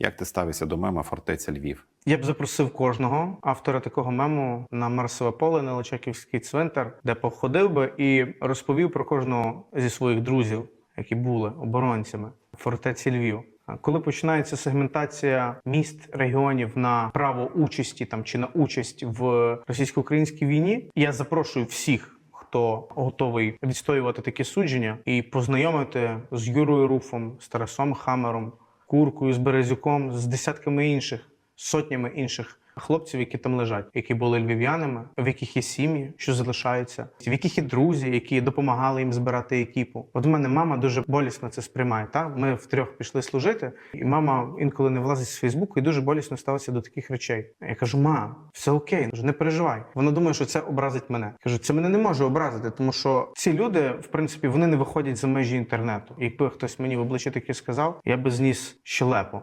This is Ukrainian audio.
Як ти ставишся до мема фортеця Львів? Я б запросив кожного автора такого мему на Марсове поле на Личаківський цвинтар, де походив би і розповів про кожного зі своїх друзів, які були оборонцями фортеці Львів. Коли починається сегментація міст регіонів на право участі там чи на участь в російсько-українській війні, я запрошую всіх. Хто готовий відстоювати такі судження і познайомити з Юрою Руфом, з Тарасом Хамером, Куркою, з Березюком, з десятками інших, сотнями інших хлопців, які там лежать, які були львів'янами, в яких є сім'ї, що залишаються, в яких є друзі, які допомагали їм збирати екіпу. От в мене мама дуже болісно це сприймає. Та ми втрьох пішли служити, і мама інколи не влазить з Фейсбуку і дуже болісно ставиться до таких речей. Я кажу: ма, все окей, не переживай. Вона думає, що це образить мене. Кажу, це мене не може образити, тому що ці люди, в принципі, вони не виходять за межі інтернету. Якби хтось мені в обличчя таке сказав, я би зніс щелепу.